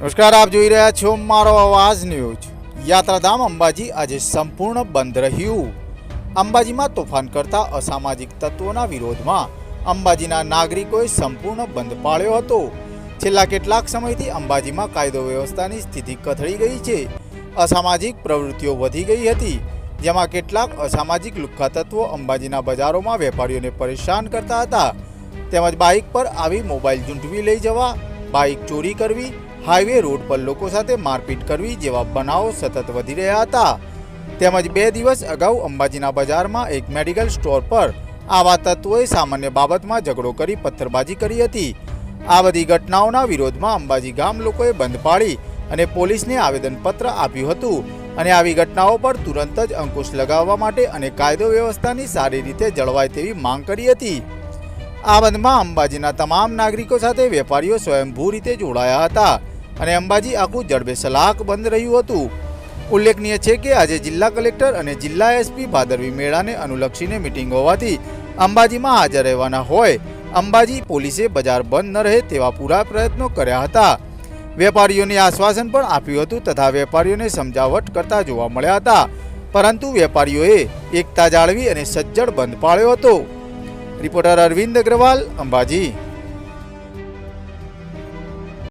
નમસ્કાર, આપ જોઈ રહ્યા છો મારો અવાજ ન્યૂઝ. યાત્રાધામ અંબાજી આજે સંપૂર્ણ બંધ રહ્યું. અંબાજીમાં તોફાન કરતા અસામાજિક તત્વોના વિરોધમાં અંબાજીના નાગરિકોએ સંપૂર્ણ બંધ પાળ્યો હતો. છેલ્લા કેટલાક સમયથી અંબાજીમાં કાયદો વ્યવસ્થાની સ્થિતિ કથળી ગઈ છે. અસામાજિક પ્રવૃત્તિઓ વધી ગઈ હતી, જેમાં કેટલાક અસામાજિક લુખ્ખા તત્વો અંબાજીના બજારોમાં વેપારીઓને પરેશાન કરતા હતા. તેમજ બાઇક પર આવી મોબાઈલ ઝૂંટવી લઈ જવા, બાઇક ચોરી કરવી હાઈવે રોડ પર લોકો સાથે મારપીટ કરવી જેવા બનાવો સતત વધી રહ્યા હતા. તેમજ બે દિવસ અગાઉ અંબાજીના બજારમાં એક મેડિકલ સ્ટોર પર આવા તત્વોએ સામાન્ય બાબતમાં ઝઘડો કરી પથ્થરબાજી કરી હતી. આ બધી ઘટનાઓના વિરોધમાં અંબાજી ગામ લોકોએ બંધ પાડી અને પોલીસને આવેદનપત્ર આપ્યું હતું અને આવી ઘટનાઓ પર તુરંત જ અંકુશ લગાવવા માટે અને કાયદો વ્યવસ્થાની સારી રીતે જળવાય તેવી માંગ કરી હતી. આ બંધમાં અંબાજીના તમામ નાગરિકો સાથે વેપારીઓ સ્વયંભૂ રીતે જોડાયા હતા. અને અંબાજી આખું જડબે સલાક બંધ રહ્યું હતું. ઉલ્લેખનીય છે કે આજે જિલ્લા કલેક્ટર અને જિલ્લા એસપી ભાદરવી મેળાને અનુલક્ષીને મિટિંગ હોવાથી અંબાજીમાં હાજર રહેવાના હોય, અંબાજી પોલીસે બજાર બંધ ન રહે તેવા પૂરા પ્રયત્નો કર્યા હતા. વેપારીઓને આશ્વાસન પણ આપ્યું હતું તથા વેપારીઓને સમજાવટ કરતા જોવા મળ્યા હતા. પરંતુ વેપારીઓએ એકતા જાળવી અને સજ્જડ બંધ પાળ્યો હતો. રિપોર્ટર અરવિંદ અગ્રવાલ, અંબાજી.